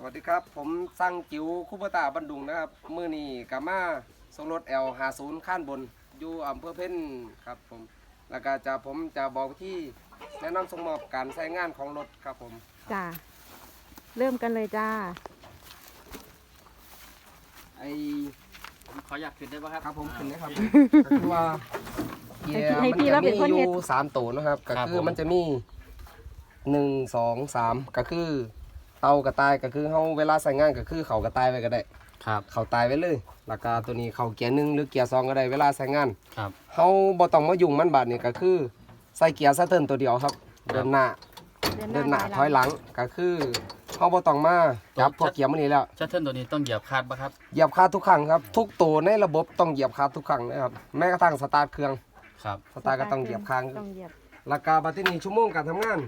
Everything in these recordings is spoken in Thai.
สวัสดีครับ ผมสั่งจิ๋วคุปตาบันดุงนะครับ มือนี้กามาส่งรถ L 5 0ข้านบน อยู่อำเภอเพ่นครับผม แล้วก็จะผมจะบอกที่แนะนำส่งมอบการใช้งานของรถครับผมจ้าเริ่มกันเลยจ้า ไอผมขออยากขึ้นได้ป่ะครับ ครับผมขึ้นนะครับก็คือว่าเกียร์ให้มันพี่จะรับเป็มีนคนอเฮ็ดยู่สามตัวนะครับ ก็คือมันจะมีหนึ่งสองสามก็คือ เตากระต่ายก็คือเขาเวลาใส่งานก็คือเขากระต่ายไว้ก็ได้ ครับ เขาตายไว้เลยแล้วก็ตัวนี้เขาเกียร์หนึ่งหรือเกียร์สองก็ได้เวลาใช้งานครับ เขาบ่ต้องมายุ่งมันบาดนี่ก็คือใส่เกียร์ซะเทิร์นตัวเดียวครับ เดินหน้าเดินหน้าถอยหลังก็คือเขาบ่ต้องมาจับพวกเกียร์มันนี้แล้วชัตเทิลตัวนี้ต้องเหยียบคาดป่ะครับ เหยียบคาดทุกครั้งครับ ทุกตัวในระบบต้องเหยียบคาดทุกครั้งนะครับแม้กระทั่งสตาร์ทเครื่องครับ สตาร์ทก็ต้องเหยียบค้างต้องเหยียบราคาบัตรนี้ชั่วโมงการทำงาน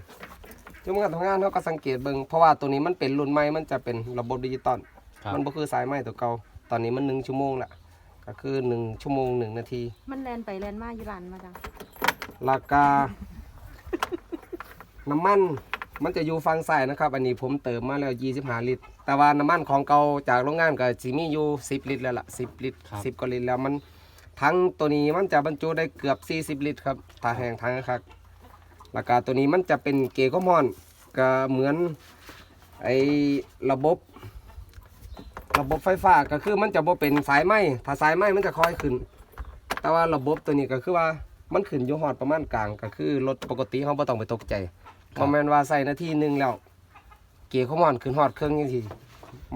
ชั่วโมงการทำงานเขาก็สังเกตเบิ่งเพราะว่าตัวนี้มันเป็นรุ่นใหม่มันจะเป็นระบบดิจิตอลครับ มันบ่คือสายไหมตัวเก่าตอนนี้มันหนึ่งชั่วโมงละก็คือหนึ่งชั่วโมงหนึ่งนาทีมันแลนไปแลนมาอยู่ร้านมาจังราคา น้ำมันมันจะอยู่ฝั่งซ้ายนะครับ อันนี้ผมเติมมาแล้ว 25 ลิตร แต่ว่าน้ำมันของเก่าจากโรงงานก็สิมีอยู่ 10 ลิตรแล้วล่ะ 10 ลิตร ครับ 10กว่าลิตรแล้วมันทั้งตัวนี้มันจะบรรจุได้เกือบ 40 ลิตรครับถ้าแห้งทั้งครับ ราคาตัวนี้มันจะเป็นเกก็มอนก็เหมือนไอ้ระบบ ระบบไฟฟ้าก็คือมันจะบ่เป็นสายไหมถ้าสายไหมมันจะค่อยขึ้น แต่ว่าระบบตัวนี้ก็คือว่ามันขึ้นอยู่ฮอดประมาณกลาง ก็คือรถปกติเขาบ่ต้องไปตกใจบ่แม่นว่าใส่นาทีหนึงแล้วเกียร์เขามอนขึ้นฮอดเครื่องจังซี่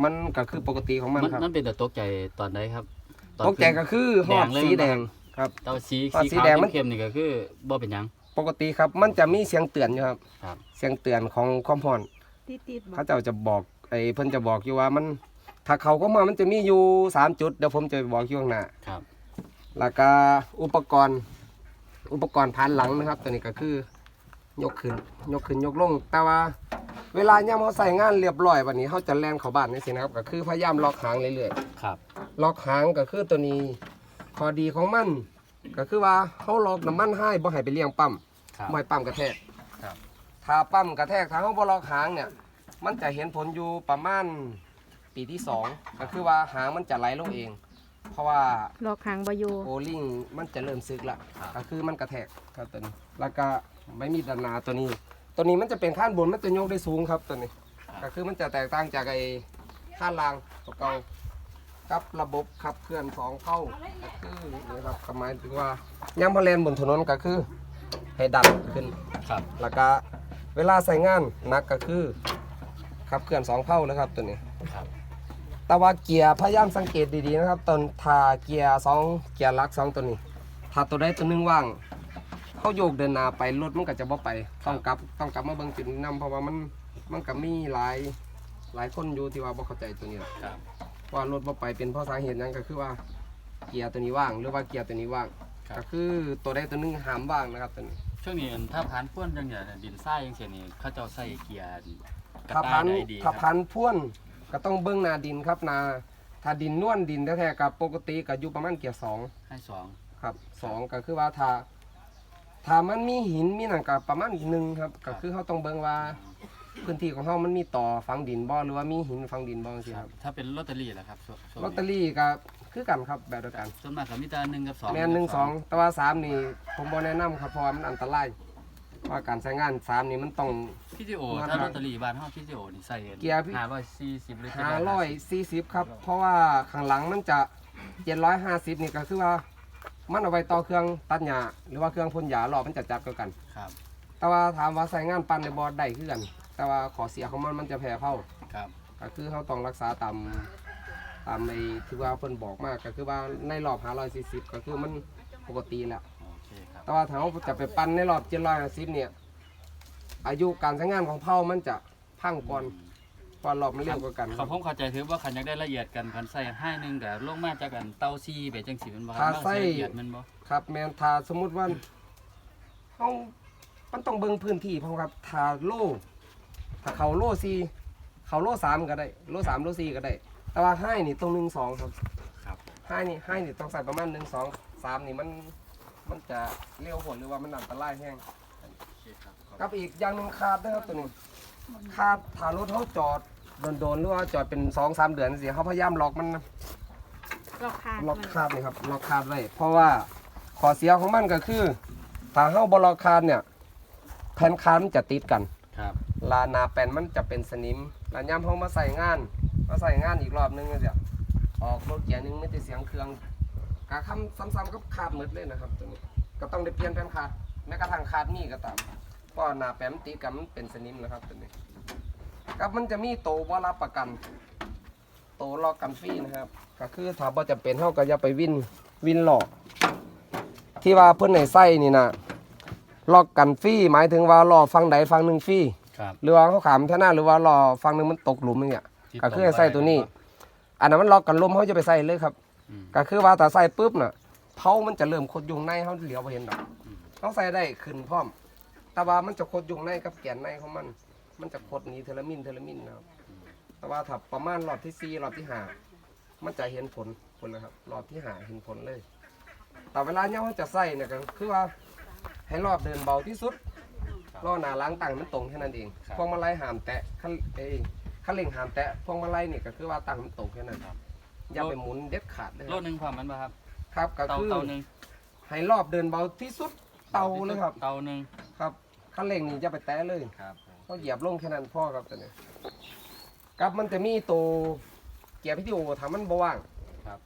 มันก็คือปกติของมันมันครับมันเป็นแต่ตกใจตอนไหนครับอนตกใจก็คือฮอดแดงเลยสีแดงครับแต่ว่าสีตอนสีสีขาวแดงมันเข้มๆนี่ก็คือบ่เป็นหยัง ปกติครับ มันจะมีเสียงเตือนอยู่ครับ ครับ เสียงเตือนของความร้อนติดติดๆบอเขากเจ้าจะบอกไอ้เพิ่นจะบอกอยู่ว่ามัน ถ้าเขาก็มามันจะมีอยู่สามจุดเดี๋ยวผมจะบอกอยู่ข้างหน้า ครับ แล้วก็อุปกรณ์อุปกรณ์พันหลังนะครับ ตัวนี้ก็คือยกขึ้นยกขึ้นยกลง แต่ว่าเวลาย่ำเขาใส่งานเรียบร้อยวันนี้เขาจะแล่นเข้าบ้านนี่สินะครับก็คือพยายามล็อกหางเรื่อยครับ ๆล็อกหางก็คือตัวนี้ข้อดีของมัน ก็คือว่าเขาล็อกน้ำมันให้บ่ให้ไปเลี้ยงปั๊มครับ ไม่ให้ปั๊มกระแทกครับ ถ้าปั๊มกระแทกถ้าเขาบ่ล็อกหางเนี่ย มันจะเห็นผลอยู่ประมาณปีที่สองก็คือว่าหางมันจะไหลลงเอง เพราะว่า ลอกหางบอยู่โอลิงมันจะเริ่มซึกละครับ ก็คือมันกระแทกครับตัวนี้ แล้วก็ไม่มีดันหนาตัวนี้ ตัวนี้มันจะเป็นข้านบนมันจะยกได้สูงครับตัวนี้ ก็คือมันจะแตกต่างจากไอ้ข้านล่างตัวเก่า กับระบบขับเคลื่อนสองเข้าก็คือนี่ครับก็หมายถึงว่าย่ำพอเลนบนถนนก็คือให้ดันขึ้น ครับ แล้วก็เวลาใส่งานหนักก็คือขับเคลื่อนสองเข้าเลยครับตัวนี้ ครับ แต่ว่าเกียร์พยายามสังเกตดีๆนะครับตอนทาเกียร์สองเกียร์หลักสองตัวนี้ ถ้าตัวใดตัวหนึงว่างเขาโยกเดินหน้าไปรถมันก็จะบ่ไปต้องกลับต้องกลับมาเบิ่งจุดนำเพราะว่ามันมันก็มีหลายหลายคนอยู่ที่ว่าบ่เข้าใจตัวนี้ล่ะครับ ว่ารถบ่ไปเป็นเพราะสาเหตุหยังก็คือว่าเกียร์ตัวนี้ว่าง หรือว่าเกียร์ตัวนี้ว่าง ครับ ก็คือตัวใดตัวหนึงห้ามว่างนะครับตัวนี้ ช่วงนี้ถ้าผ่านพ่วนจังเนี่ยดินทรายจังซี่นี่เขาเจ้าใส่เกียร์กระถ้าต่าพัยนได้ดีคถ้ารับพันพ่วนก็ต้องเบิ่งหน้าดินครับนาถ้าดินนวลดินแท้ๆกับปกติก็อยู่ประมาณเกียร์สองให้สองครับสองก็คือว่าถ้าถ้ามันมีหินมีหนังกับประมาณหนึ่งครับก็คือเขาต้องเบิ่งว่า พื้นที่ของเขามันมีต่อฝังดินบ่หรือว่ามีหินฝังดินบ่สิครับถ้าเป็นลอตเตอรี่ล่ะครับช่วงช่วงลอตเตอนี้รี่ก็คือกันครับแบบเดียวกัน ส่วนมากก็มีแต่หนึ่งกับสองแม่นหนึ่งสองแต่ว่าสามนี่ผมบ่แนะนำครับเพราะว่ามันอันตรายเพราะว่าการใช้งานสามนี่มันต้อง พี่จิโอประมาณถ้าลอตเตอรี่บ้านเฮาพี่จิโอนี่ใส่เกียร์พี่ห้าร้อยสี่สิบหรือห้าร้อยสี่สิบครับ เพราะว่าข้างหลังมันจะเจ็ดร้อยห้าสิบนี่ก็คือว่า มันเอาไว้ต่อเครื่องตัดหญ้าหรือว่าเครื่องพ่นหญ้ารอบมันจะจับกันครับ แต่ว่าถามว่าใส่งานปั่นในบอดได้คือกัน แต่ว่าขอเสียของมันมันจะแพ้เผาครับ ก็คือเขาต้องรักษาตามตามในที่ว่าเพิ่นบอกมากก็คือว่าในรอบ540ก็คือมันปกติแล้ว โอเคครับ แต่ว่าถ้าเขาจะไปปั่นในรอบ750เนี่ย อายุการใช้งานของเผามันจะพังก่อนก่อนรอบมันเร็วกว่ากันเขาผมเข้าใจถือว่าขันอยากได้ละเอียดกันขันใส่ให้หนึ่งกับลงมาจากกันเตาซีไปจังสีมันบ่ถ้าบงใส่ละเอียดมันบ่ครับแมนถ้าสมมุติว่าเขามันต้องเบิ่งพื้นที่เพราะครับถ้าโล ถ้าเขาโลซีเขาโลสามก็ได้ โลสามโลสี่ก็ได้ แต่ว่าให้นี่ต้องหนึ่งสองครับครับให้นี่ให้นี่ต้องใส่ประมาณหนึ่งสองสามนี่มันมันจะเร็วผลหรือว่ามันอันตรายแห้งโอเคครับกับอีกอย่างหนึ่งคาดนะครับตัวนี้คาดถ้ารถเขาจอดโดนๆหรือว่าจอดเป็นสองสามเดือนสิเขาพยายามล็อกมันนะล็อกคางล็อกมันคาดนี่ครับล็อกคาดไว้เพราะว่าขอเสียของมันก็คือถ้าเฮาบ่ล็อกคาดเนี่ยแผ่นคาดมันจะติดกันครับ ลานาแปนมันจะเป็นสนิมล้วย่ำเขามาใส่งาน มาใส่งานอีกรอบนึงเนี่ยออกรถเกียร์นึงไม่ได้เสียงเครื่องกะคำซ้ำๆก็ขาดหมดเลยนะครับตัวนี้ก็ต้องได้เปลี่ยนแผ่นคาดแม้กระทั่งคาดนี่ก็ตามเพราะหนาแปนมันติดกันมันเป็นสนิมนะครับตัวนี้กับมันจะมีโตว่ารับประกันโตลอกกันฟรีนะครับ ก็คือถ้าบ่จะเป็นเฮาก็อย่าไปวินวินหลอก ที่ว่าเพิ่อนในไส้นี่นะลอกกันฟรีหมายถึงว่าหลอกฟังใดฟังหนึ่งฟรี ครับหรือว่าเขาขามเท่าหน้าหรือว่าหลอฟังหนึ่งมันตกหลุมอย่างเงี้ยที่ก็คือให้ใส่ตัวนี้ อันนั้นมันล็อกกันลมเขาจะไปใส่เลยครับอืม ก็คือว่าถ้าใส่ปุ๊บน่ะเผามันจะเริ่มคดยุงในเขาเหลียวไปเห็นดอกอืมเขาใส่ได้ขึ้นพร้อม แต่ว่ามันจะคดยุงในกับแกนในของมัน มันจะคดหนี้เทอละมินเทอละมินนะครับแต่ว่าถ้าประมาณรอบที่สี่รอบที่ห้ามันจะเห็นผลผลนะครับรอบที่ห้าเห็นผลเลย แต่เวลาเนี่ยเขาจะใส่เนี่ยก็คือว่าให้รอบเดินเบาที่สุดครับ ล้อหน้าล้างตั้งมันตรงแค่นั้นเองครับ พวงมาลัยห้ามแตะขั้นเองขั้นเร่งห้ามแตะพวงมาลัยนี่ก็คือว่าตั้งมันตรงแค่นั้นครับอย่าไปหมุนเด็ดขาดเลยโลหนึงพร้อมมันป่ะครับ ครับก็เตาคือเตาหนึงให้รอบเดินเบาที่สุดเตาเลยครับเตาหนึงครับขั้นเร่งนี่อย่าไปแตะเลย ครับเขาเหยียบลงแค่นั้นพ่อครับตัวนี้ครับมันจะมีตัวเกียร์พิทิโอทำมันบว่างครับ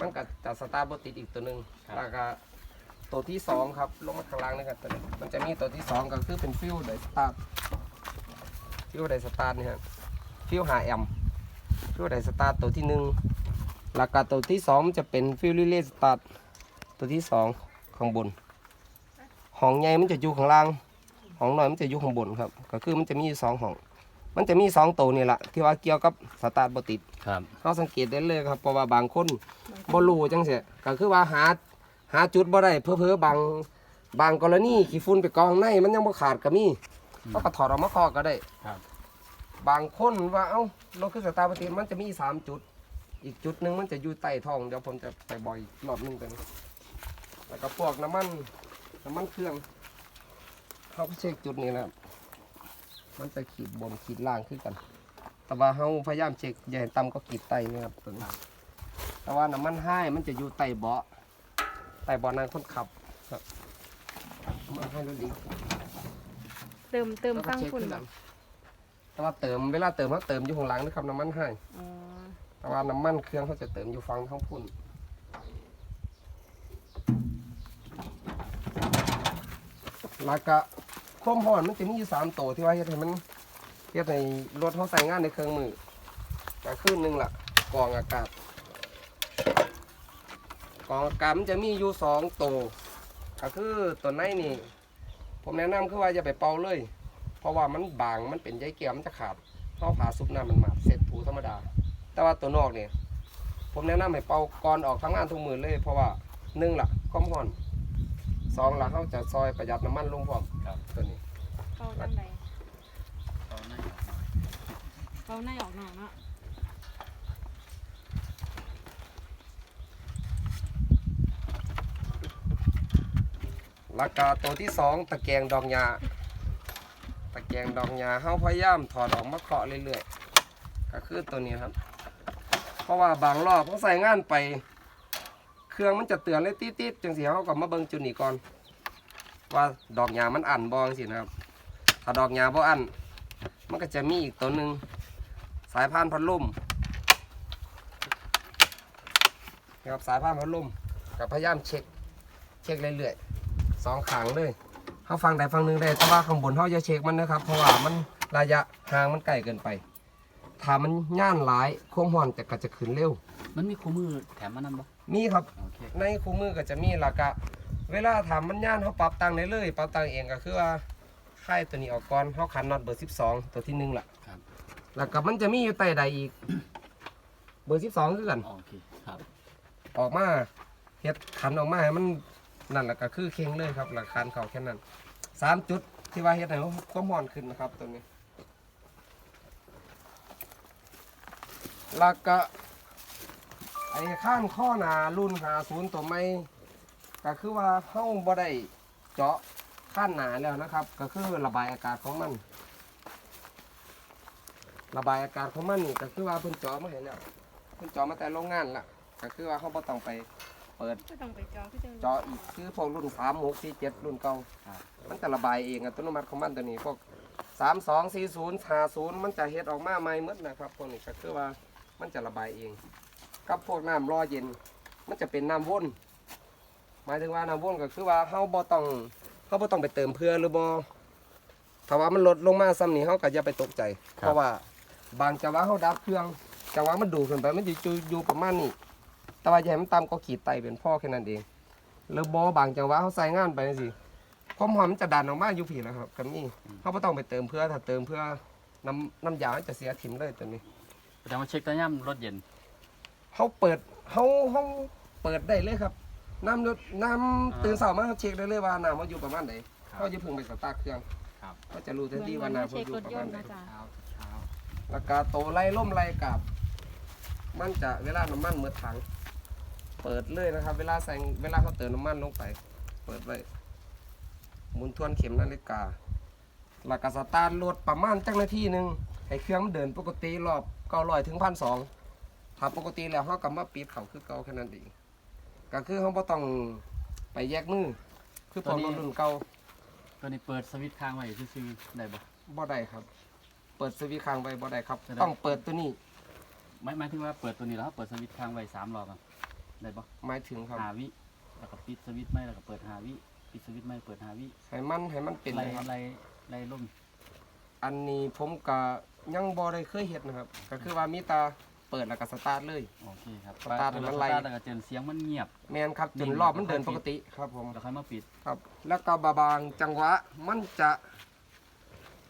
มันก็จะสตาร์ทบติดอีกตัวหนึ่งครับ แล้วก็ ตัวที่สองครับลงมาข้างล่างนะครับตัวนี้มันจะมีตัวที่สองก็คือเป็นฟิวไดสตาร์ทฟิวไดสตาร์ทนี่ครับฟิวหาแอมฟิวไดสตาร์ทตัวที่หนึ่งแล้วก็ตัวที่สองมันจะเป็นฟิวลิเลสตาร์ทตัวที่สองข้างบนห้องใหญ่มันจะอยู่ข้างล่างห้องน้อยมันจะอยู่ข้างบนครับ ก็คือมันจะมีอยู่สองห้องมันจะมีสองตัวนี่แหละที่ว่าเกี่ยวกับสตาร์ทบติดครับเราสังเกตได้เลยครับเพราะว่าบางคนบ่รู้จังเสียก็คือว่าหา หาจุดบ่ได้เพ้อๆบางบางกรณีขี้ฝุ่นไปกองในมันยังบ่ขาดก็มีเขาก็ถอดออกมาคอกก็ได้ครับ บางคนว่าเอ้ารถคือสตาร์ทปกติมันจะมีสามจุด อีกจุดหนึ่งมันจะอยู่ใต้ท้องเดี๋ยวผมจะไปบ่อยรอบหนึงกันแล้วก็พวกน้ำมันน้ำมันเครื่องเขาก็เช็คจุดนี้นะครับมันจะขีดบนขีดล่างขึ้นกัน แต่ว่าเขาพยายามเช็คอย่าให้ต่ำก็ขีดไตนะครับตัวนี้แต่ว่าน้ำมันให้มันจะอยู่ใต้เบาะ ใต้เบาะนั่งคนขับครับน้ำมันให้รถดีเติมเติมแล้วก็ตั้งเช็คคุณขึ้นหบ่ลังแต่ว่าเติมเวลาเติมเขาเติมอยู่ข้างหลังนะครับน้ำมันให้ อ๋อแต่ว่าน้ำมันเครื่องเขาจะเติมอยู่ฟังท้องพุ่นแล้วก็ความร้อนมันจะมีอยู่สามตัวที่ว่าเฮ็ดให้มันเฮ็ดให้รถเขาใส่งานในเครื่องมือก็คือหนึ่งล่ะกรองอากาศ กรองอากาศมันจะมีอยู่สองตัวก็คือตัวไหนนี่ ผมแนะนำคือว่าอย่าไปเป่าเลย เพราะว่ามันบางมันเป็นใยเกี่ยวมันจะขาดเขาผ่าซุปน้ำมันมาดเสร็จถูธรรมดา แต่ว่าตัวนอกเนี่ยผมแนะนำให้เป่าก่อนออกทำงานทุกมือเลย เพราะว่าหนึ่งล่ะความร้อนสองล่ะเขาจะซอยประหยัดน้ำมันลงพร้อมครับตัวนี้เข้าตั้งใดเตาหนึงเข้าในออกหน่อยเนาะ แล้วก็ตัวที่สองตะแกรงดอกยา ตะแกรงดอกยาเขาพยายามถอดออกมาเคาะเรื่อยๆ ก็คือตัวนี้ครับ เพราะว่าบางรอบเขาใส่งานไป เครื่องมันจะเตือนเลยติ๊ดๆจังสีเขาก็มาเบิ่งจุดนี้ก่อน ว่าดอกยามันอันบองสินะครับ ถ้าดอกยาบ่อันมันก็จะมีอีกตัวหนึ่งสายพานพัดลมนะครับสายพานพัดลมก็พยายามเช็คเช็คเรื่อยๆ สองขางเลยเขาฟังใดฟังหนึ่งได้แต่ว่าข้างบนเขาจะเช็คมันนะครับ เพราะว่ามันระยะห่างมันไกลเกินไปถ้ามันย่านหลายความร้อนจะก็จะขึ้นเร็ว มันมีคู่มือแถมมานำบ่มีครับ โอเคในคู่มือก็จะมีหลักกะเวลาถามมันย่านเขาปรับตังได้เลยปรับตังเองก็คือว่าค่ายตัวนี้ออกก่อนเขาขันน็อตเบอร์สิบสองตัวที่หนึ่งล่ะครับแล้วก็มันจะมีอยู่ใต้ใดอีก เบอร์สิบสองคือกัน โอเคครับ ออกมาเฮ็ดขันออกมาให้มัน นั่นแหละก็คือเค็งเลยครับหลักคันเขาแค่นั้นสามจุดที่ว่าเฮ็ดให้ความอนขึ้นนะครับตัวนี้แล้วก็ไอ้ข้างข้อหนารุ่นหาศูนย์ตัวไม่ก็คือว่าเฮาบ่ได้เจาะข้านหนาแล้วนะครับ ก็คือระบายอากาศของมัน ระบายอากาศของมันก็คือว่าเพิ่นเจาะมาให้แล้วเพิ่นเจาะมาแต่โรงงานละก็คือว่าเขาบ่ต้องไป เปิดก็ต้องไปจองที่เดิมเจาะอีกคือพวกรุ่น3 6 4 7รุ่นเก่าครับมันจะระบายเองอัตโนมัติของมันตัวนี้พวก3 2 4 0 5 0มันจะเฮ็ดออกมาใหม่หมดนะครับพวกนี้ก็คือว่ามันจะระบายเอง กับพวกน้ำรอเย็น มันจะเป็นน้ำวนหมายถึงว่าน้ำวนก็คือว่าเฮาบ่ต้องเฮาบ่ต้องไปเติมเพื่อหรือบ่ถ้าว่ามันลดลงมาซ้ำนี่เฮาก็อย่าไปตกใจ เพราะว่าบางจังหวะเฮาดับเครื่องจังหวะมันดูดขึ้นไปมันอยู่อยู่ประมาณนี้ แต่ว่าอย่าให้มันต่ำก็ขีดไตเป็นพ่อแค่นั้นเองหรือบ่บางจังหวะเฮาใส่งานไปจังซี่ความหอมมันจะดันออกมาอยู่ผีแหล้วครับก็มีเฮาบ่ต้องไปเติมเพื่อถ้าเติมเพื่อน้ำน้ำยามันจะเสียถิ่มเลยตัวนี้แสดงว่าเช็คตะย่ำรถเย็นเขาเปิดเขาเขาเปิดได้เลยครับน้ำรถน้อ่าำตื่นเช้ามาเขาเช็คได้เลยว่าน้ำเขาอยู่ประมาณไหนครับเขาจะพึ่งไปสตาร์ทเครื่องครับเขาจะรู้ทันทีว่าน้ำเขาอยู่ประมาณไหนเช็ครถยนต์นะจ๊ะเช้าเช้าแล้วก็โตไล่ล่มไล่กลับ มันจะเวลาน้ำมันเมื่อถัง เปิดเลยนะครับ เวลาใส่เวลาเขาเติมน้ำมันลงไป เปิดไว้หมุนทวนเข็มนาฬิกาแล้วก็สตาร์ทรถประมาณจักนาทีหนึ่งให้เครื่องมันเดินปกติรอบเก้าร้อยถึงพันสองถ้าปกติแล้วเขากำมาปิดเขาคือเก่าแค่นั้นเองก็คือเขาบ่ต้องไปแยกมือ คือพอรถรุ่นเก่าตัวนี้เปิดสวิตช์ค้างไว้ซื่อๆได้บ่บ่ได้ครับ เปิดสวิตช์ค้างไว้บ่ได้ครับแสดงต้องเปิดตัวนี้ ไม่หมายถึงว่าเปิดตัวนี้แล้วเปิดสวิตช์ค้างไว้สามรอบอะ ได้บ่หมายถึงครับหาวิ แล้วก็ปิดสวิตช์ไม่แล้วก็เปิดหาวิ ปิดสวิตช์ไม่เปิดหาวิให้มันให้มันเป็นไล่นะครับ ไล่ไล่ลมอันนี้ผมก็ยังบ่ได้เคยเฮ็ดนะครับ ก็คือว่ามีแตาเปิดแล้วก็สตาร์ทเลย โอเคครับสตาร์ทให้มันไล่ สตาร์ทแล้วก็เจนเสียงมันเงียบ แมนครับจนรอบมันเดินปกติครับผม แล้วค่อยมาปิด ครับแล้วก็บาบางจังหวะมันจะ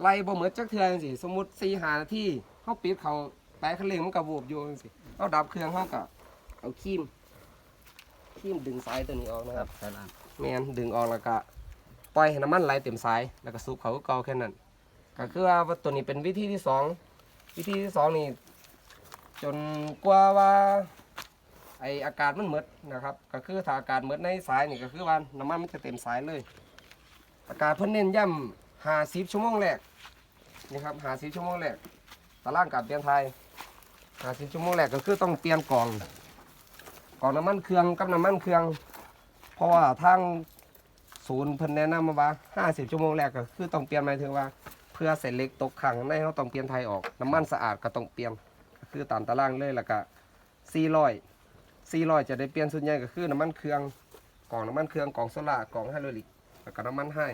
ไล่บ่เหมือนจักเทื่อจังซี่สมมุติ4 5นาทีเฮาปิดเขาแตะคันเร่งมันก็วูบอยู่จังซี่เฮาดับเครื่องเฮาก็เอาครีม ครีมดึงสายตัวนี้ออกนะคครัรับบสายล่างแมนดึงออกแล้วก็ปล่อยให้น้ำมันไหลเต็มสายแล้วก็สูบเขาก็เก่าแค่นั้นก็คือว่าตัวนี้เป็นวิธีที่สองวิธีที่สองนี่จนกว่าว่าไออากาศมันหมดนะครับ ก็คือถ้าอากาศหมดในสายนี่ก็คือว่าน้ำมันมันจะเต็มสายเลย อากาศเพิ่นเน้นย้ำหาสิบชั่วโมงแรกนี่ครับหาสิบชั่วโมงแรกตารางการเปลี่ยนไทยหาสิบชั่วโมงแรกก็คือต้องเปลี่ยนกล่อง ก้องน้ำมันเครื่องกับน้ำมันเครื่อง เพราะว่าทางศูนย์เพิ่นแนะนำมาว่า 50 ชั่วโมงแรกก็คือต้องเปลี่ยนหมายถึงว่า เพื่อเศษเหล็กตกขังในเขาต้องเปลี่ยนไทยออก น้ำมันสะอาดก็ต้องเปลี่ยนก็คือตามตารางเลยแล้วก็400 400 จะได้เปลี่ยนส่วนใหญ่ก็คือน้ำมันเครื่องกล่องน้ำมันเครื่องกล่องโซล่ากล่องไฮดรอลิกแล้วก็น้ำมันให้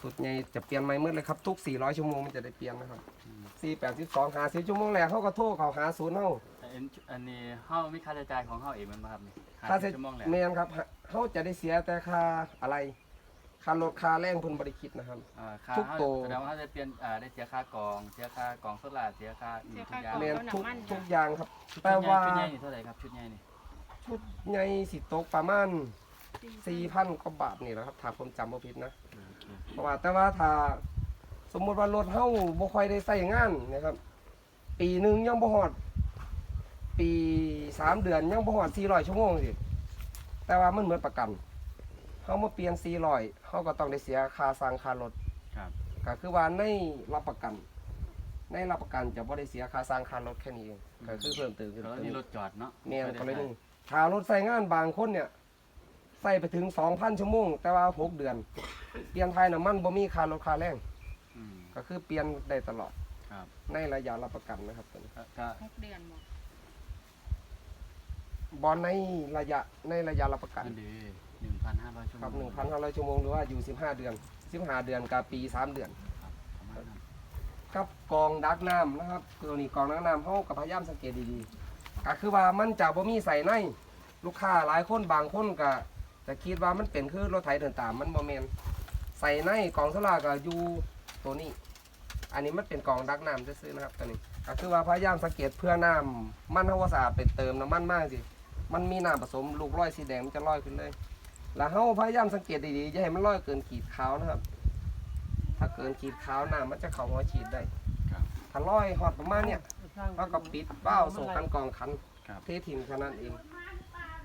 สุดใหญ่จะเปลี่ยนใหม่เมื่อเลยครับทุก 400 ชั่วโมงมันจะได้เปลี่ยนนะครับ4 82 50ชั่วโมงแรกเขาก็โทรเขาหาศูนย์เฮา อันอันนี้เฮามีค่าใช้จ่ายของเฮาเองแมันบ่ครับนี่ค่าใช้ชั่วโมงแหละเมนครับเขาจะได้เสียแต่ค่าอะไรค่ารถค่าแรงเพิ่นบริคิดนะครับ อ่าค่าทุกเฮาตัว แสดงว่าเฮาจะเปลี่ยนอ่าได้เสียค่ากอง เสียค่ากองโซล่าร์เสียค่าอืมเสียทุค่ากอย่างกองเมนแล้วทุกน้ำมันทุกจ้ะอย่างครับชุดแต่ว่าชุดใหญ่นี่เท่าไหร่ครับชุดใหญ่นี่ชุดใหญ่สิตกประมาณ4,000กว่าบาทนี่แหละครับถ้าผมจำบ่ผิดนะ โอเคเพราะว่าแต่ว่าถ้าสมมุติว่ารถเฮาบ่ค่อยได้ใช้งานนะครับ ปีหนึงยังบ่ฮอด ปีสามเดือนยังบ่ฮอด400ชั่วโมงสิแต่ว่ามันเหมือนประกันเฮามาเปลี่ยน400เฮาก็ต้องได้เสียค่าสร้างค่ารถครับก็คือว่าในรับประกัน ในรับประกันจะบ่ได้เสียค่าสร้างค่ารถแค่นี้เองก็คือเพิ่มเติมขึ้นแล้วตัวนี่นี้รถจอดเนาะแม่นกรไม่ได้ณีถ้ารถใช้งานบางคนเนี่ยใส่ไปถึง2,000ชั่วโมง แต่ว่า6เดือน เปลี่ยนไทยน้ำมันบ่มีค่ารถค่าแรงอืมก็คือเปลี่ยนได้ตลอดครับในระยะรับประกันนะครับตัวนี้ก็ก็หกเดือนบอก บอลในระยะในระยะรับประกันอันดี1,500ชั่วโมงครับ1,500ชั่วโมงหรือว่าอยู่ 15 เดือน 15 เดือนกับปี 3 เดือน ครับประมาณนั้นกับกองดักน้ำนะครับตัวนี้กองดักน้ำเขากับพยายามสังเกตดีๆก็คือว่ามันจะบ่มีใส่ในลูกค้าหลายคนบางคนก็จะคิดว่ามันเป็นคือรถไถเดินตามมันบ่แมนใส่ในกองสลากก็อยู่ตัวนี้ อันนี้มันเป็นกองดักน้ำซื้อๆนะครับตัวนี้ก็คือว่าพยายามสังเกตเพื่อน้ำมันเฮาว่าสะอาดไปเติมน้ำมันมากสิ มันมีน้ำผสมลูกร้อยสีแดงมันจะลอยขึ้นเลย แล้วเฮาพยายามสังเกตดีๆอย่าให้มันลอยเกินขีดขาวนะครับ ถ้าเกินขีดขาวน้ำมันจะเข้าหัวฉีดได้ครับถ้าลอยหอดประมาณเนี่ยเราก็ปิดเบ้าส่งกันกองคันครับเททิ้งแค่นั้นเอง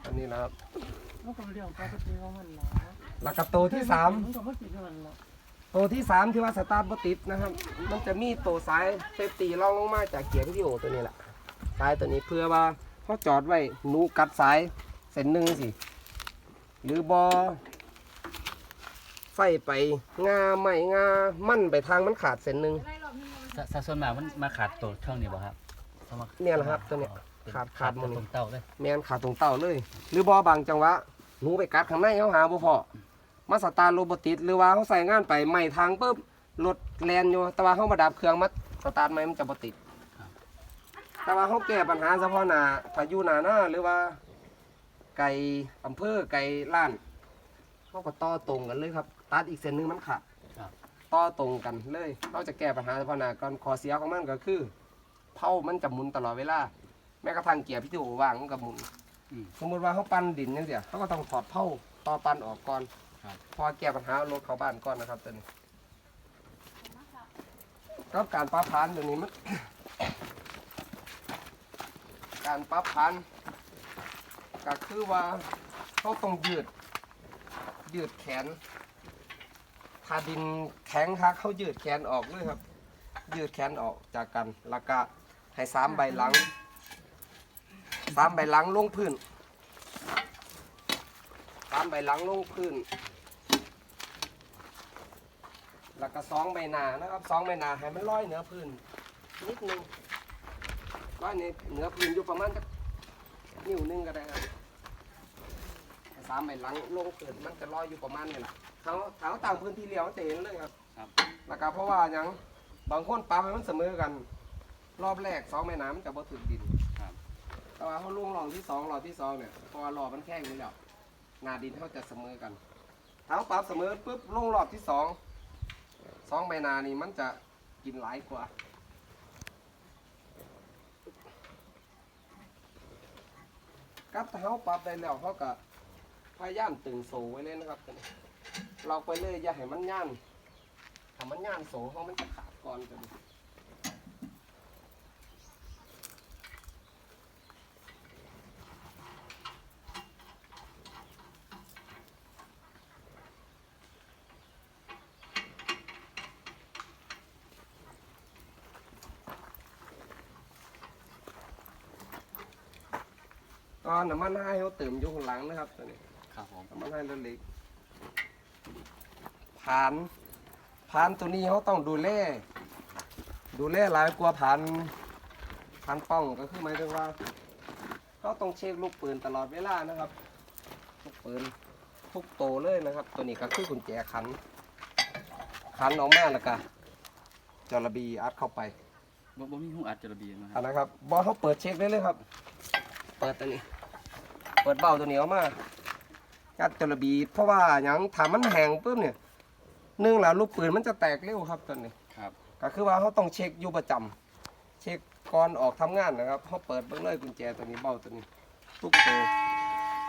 อันนี้นะครับมันก็เรื่องปกติของมันแหละแล้วก็ตัวที่สามมันก็ไม่ผิดของมันหรอกตัวที่สามที่ว่าสตาร์ทบ่ติดนะครับ มันจะมีตัวสายเซฟตี้รองลงมาจากเกียร์ที่โอตัวนี้แหละสายตัวนี้เพื่อว่า เขาจอดไว้หนูกัดสายเส้นหนึ่งสิ หรือบอไฟไปงาไม่งามั่นไปทางมันขาดเส้นหนึ่งได้รอบนึงเลยสสส่วนมากมันมาขาดตัวช่องนี้บ่ครับอามาเนี่ยแหละครับตัวเนี้ยเป็นขาดขาดหมดตรงเต้าเลยแมนขาดตรงเต้าเลย หรือบอบางจังหวะหนูไปกัดข้างในเขาหาบ่พอมาสตาร์ทรถบติดหรือว่าเขาใส่งานไปใหม่ทางปุ๊บรถแลนอยู่แต่ว่าเขามาดับเครื่องมาสตาร์ทใหม่มันจะบติด แต่ว่าเขาแก้ปัญหาเฉพาะหนาพายุหนาหน้าหรือว่า ไก่อำเภอไก่ล้านเขาก็ต่อตรงกันเลยครับ ตัดอีกเส้นหนึงมันขาดครับ ต่อตรงกันเลยเขาจะแก้ปัญหาเฉพาะหนาก่อนคอเสียของมันก็คือเผามันจะหมุนตลอดเวลา แม้กระทั่งเกียร์พิธีโอว่างมันก็หมุน อืมสมมติว่าเขาปั้นดินยังเดียวเขาก็ต้องถอดเผาต่อปั้นออกก่อนครับ พอแก้ปัญหารถเขาบ้านก่อนนะครับตัวนี้กับการปรับพานตัวนี้มัน การปรับพันก็คือว่าเขาต้องยืด ยืดแขน ถ้าดินแข็งครับเขายืดแขนออกเลยครับ ยืดแขนออกจากกันแล้วก็ให้สามใบหลังสามใบหลังลงพื้นสามใบหลังลงพื้น แล้วก็สองใบหน้านะครับสองใบหน้าให้มันลอยเหนือพื้นนิดนึง ร้อยในเหนือพื้นอยู่ประมาณสักนิ้วหนึงก็ได้ครับสามใบหลังลงเกิดมันจะลอยอยู่ประมาณนี้แหละเขาเขาต่างพื้นที่เลี้ยวจะเห็นเลยครับครับ แล้วก็เพราะว่าหยังบางคนปลาให้มันเสมอกัน รอบแรกสองแม่น้ำมันจะบ่ถึงดินครับ แต่ว่าเขาลงรอบที่สองรอบที่สองเนี่ยเพราะว่ารอบมันแค่อยู่แล้วหนาดินเขาจะเสมอกันถ้าเขาปรับเสมอปุ๊บลงรอบที่สองสองใบนานี่มันจะกินหลายกว่า กับถ้าเขาปรับได้แล้วเขาก็พยายามตึงโซไว้เลยนะครับตัวนี้เราไปเลยอย่าให้มันย่านถ้ามันย่านโซเขามันจะขาดก่อนตัวนี้ ก็น้ำมันให้เขาเติมอยู่ข้างหลังนะครับตัวนี้ครับผมน้ำมันให้รถเล็กผ่านผ่านตัวนี้เขาต้องดูแลดูแลหลายกว่าผ่านผ่านป้องก็คือหมายถึงว่าเขาต้องเช็คลูกปืนตลอดเวลานะครับลูกปืนทุกโตวเลยนะครับ ตัวนี้ก็คือกุญแจขัน ขันออกมาแล้วก็จระบีอัดเข้าไปบ่บ่มีหูอัดจระเบียงนะคอัรับนนะครับบอเขาเปิดเช็คได้เลยครับ เปิดตัวนี้ เปิดเบ้าตัวนี้ออกมางัดจระบีเพราะว่าอย่างถามมันแห้งปุ๊บเนี่ยหนึ่งแล้วลูกปืนมันจะแตกเร็วครับตัวนี้ครับก็คือว่าเขาต้องเช็คอยู่ประจำเช็คก่อนออกทำงานนะครับเขาเปิดเบิ้งเลยกุญแจตัวนี้เบ้าตัวนี้ทุกตัว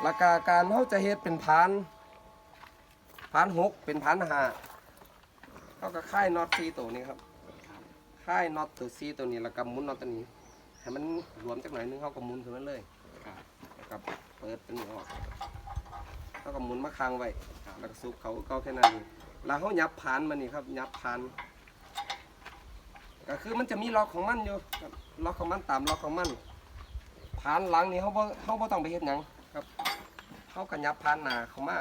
หลักการเขาจะเฮ็ดเป็นพานพานหกเป็นพานห้าเขาก็ค่ายน็อตซีตัวนี้ครับค่ายน็อตตัวซีตัวนี้แล้วก็หมุนน็อตตัวนี้ให้มันรวมจากหน่อยนึงเขาก็หมุนขึ้นมาเลยครับแล้วก็ เปิดตัวนี้ออกแล้วก็หมุนมาค้างไว้แล้วก็ซุกเขาเขาแค่นั้นเองแล้วเขายับพานมันนี่ครับยับพานก็คือมันจะมีล็อกของมันอยู่ล็อกของมันตามล็อกของมันผ่านหลังนี่เขาบ่เขาบ่ต้องไปเฮ็ดหยังครับเขากันยับผ่านหนาเขามา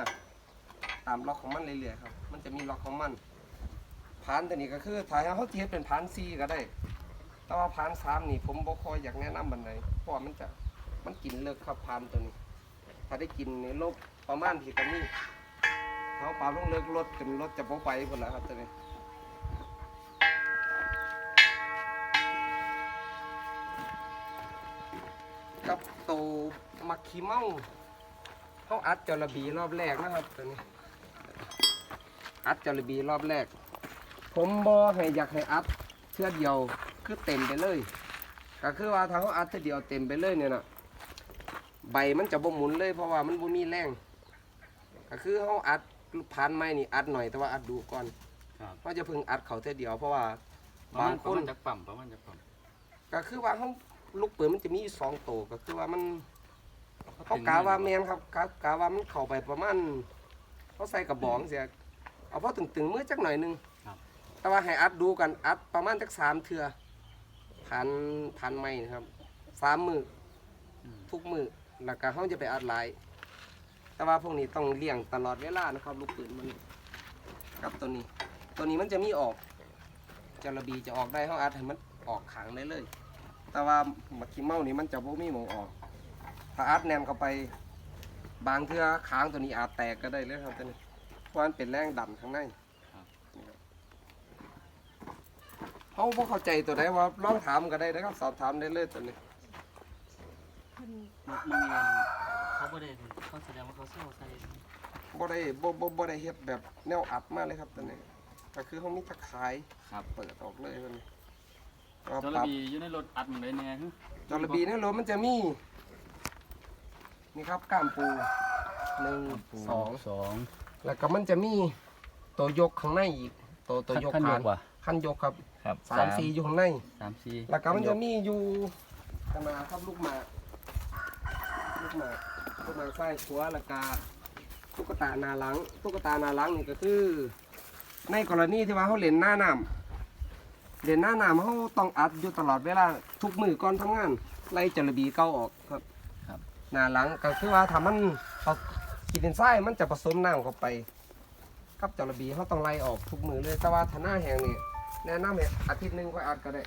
ตามล็อกของมันเรื่อยๆครับ มันจะมีล็อกของมันผ่านตัวนี้ก็คือถ้าเขาสิเฮ็ดเป็นผ่านซีก็ได้ แต่ว่าผ่านสามนี่ผมบ่คอยอยากแนะนำบันไดเพราะว่ามันจะมันกินเลิกครับผ่านตัวนี้ ถ้าได้กินในโลกประมาณที่กันนี้เขาปาลงเลิกรถจนรถจะบ่ไปพุ่นแล้วครับตัวนี้กับโตมักขีเมาเขาอัดจระบีรอบแรกนะครับตัวนี้ อัดจระบีรอบแรก ผมบอให้อยากให้อัดเทื่อเดียวคือเต็มไปเลย ก็คือว่าถ้าเขาอัดเทื่อเดียวเต็มไปเลยเนี่ยนะ ใบมันจะบ่หมุนเลยเพราะว่ามันบ่มีแรงก็คือเขาอัดผ่านไม้นี่อัดหน่อยแต่ว่าอัดดูก่อนครับเขาจะเพิ่งอัดเขาเทื่อเดียวเพราะว่าประมาบาณงปคระนมาณจักปั๊มประมาณจักปั๊มก็คือว่าเขาลูกปืนมันจะมีอยู่สองตัวก็คือว่ามันเขากาว่าแมนครับกากาว่ามันเข้าไปประมาณเขาใส่กระบอกเสียเอาพอตึงๆมือจักหน่อยหนึงแต่ว่าให้อัดดูกันอัดประมาณจักสามเทือผ่านผ่านไม่นะครับสามมืออืมทุกมือ แล้วก็เขาจะไปอัดหลาย แต่ว่าพวกนี้ต้องเลี้ยงตลอดเวลานะครับลูกปืนมันกับตัวนี้ ตัวนี้มันจะมีออกจระบีจะออกได้เขาอัดให้มันออกขังได้เลย แต่ว่ามักขี้เมานี่มันจะบ่มีหมองออก ถ้าอัดแนมเข้าไปบางเทื่อค้างตัวนี้อาจแตกก็ได้เลยครับตัวนี้เพราะมันเป็นแรงดันข้างในนี่ครับเขาบ่เข้าใจตัวใดว่าลองถามก็ได้นะครับสอบถามได้เลยตัวนี้เพิ่นมันมีอันเขาบ่ได้เขาแสดงว่าเขาเศร้าใส่บ่ได้บ่บ่บ่ได้เฮ็ดแบบแนวอัดมาเลยครับตัวนี้ก็คือเขามีตะขายครับเปิดออกเลยตัวนี้จระบีอยู่ในรถอัดมันเลยแน่ฮึจระบีในรถมันจะมี นี่ครับก้ามปูหนึ่งสองสองแล้วก็มันจะมีตัวยกข้างในอีกตัวตัวยกขั้นยผ่านกว่ะขั้นยกครับครับสามสี่อยู่ข้างใน สามสี่แล้วก็มันจะมีอยู่ขนาดครับลูกหมากลู กหมากลูกหมากไส้ขัวแล้วก็ตุ๊กตาหนาหลังตุ๊กตาหนาหลังนี่ก็คือ ในกรณีที่ว่าเขาเล่นหน้าน้ำเล่นหน้าน้ำเขาต้องอัดอยู่ตลอดเวลาทุกมือก่อนทำงาน ไล่จระบีเก้าออกครับครับหน้าหลังก็คือว่าถ้ามันเอากินเป็นไส้มันจะผสมน้ำเข้าไป กับจระบีเขาต้องไล่ออกทุกมือเลยแต่ว่าถ้าหน้าแห้งนี่แนะนำให้อาทิตย์หนึงก็อัดก็ได้